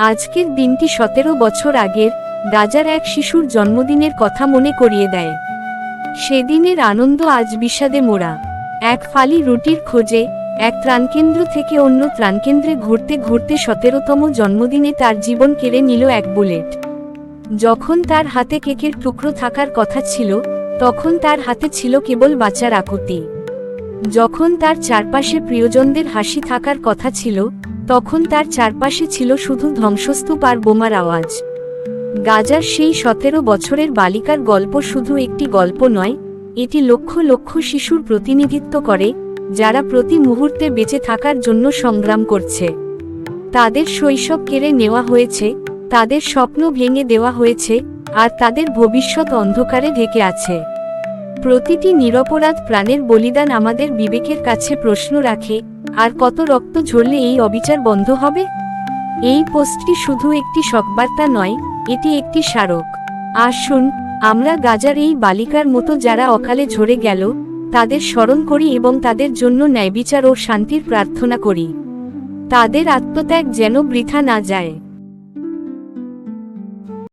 আজকের দিনটি সতেরো বছর আগের গাজার এক শিশুর জন্মদিনের কথা মনে করিয়ে দেয়। সেদিনের আনন্দ আজ বিষাদে মোড়া। এক ফালি রুটির খোঁজে, এক ত্রাণকেন্দ্র থেকে অন্য ত্রাণকেন্দ্রে ঘুরতে ঘুরতে সতেরোতম জন্মদিনে তার জীবন কেড়ে নিল এক বুলেট। যখন তার হাতে কেকের টুকরো থাকার কথা ছিল, তখন তার হাতে ছিল কেবল বাঁচার আকুতি। যখন তার চারপাশে প্রিয়জনদের হাসি থাকার কথা ছিল তখন তার চারপাশে ছিল শুধু ধ্বংসস্তূপ আর বোমার আওয়াজ। গাজার সেই সতেরো বছরের বালিকার গল্প শুধু একটি গল্প নয়, এটি লক্ষ লক্ষ শিশুর প্রতিনিধিত্ব করে, যারা প্রতি মুহূর্তে বেঁচে থাকার জন্য সংগ্রাম করছে। তাদের শৈশব কেড়ে নেওয়া হয়েছে, তাদের স্বপ্ন ভেঙে দেওয়া হয়েছে, আর তাদের ভবিষ্যৎ অন্ধকারে ঢেকে আছে। প্রতিটি নিরপরাধ প্রাণের বলিদান আমাদের বিবেকের কাছে প্রশ্ন রাখে, আর কত রক্ত ঝরলে এই অবিচার বন্ধ হবে? এই পোস্টটি শুধু একটি শকবার্তা নয়, এটি একটি স্মারক। আসুন, আমরা গাজার এই বালিকার মতো যারা অকালে ঝরে গেল, তাদের স্মরণ করি এবং তাদের জন্য ন্যায়বিচার ও শান্তির প্রার্থনা করি। তাদের আত্মত্যাগ যেন বৃথা না যায়।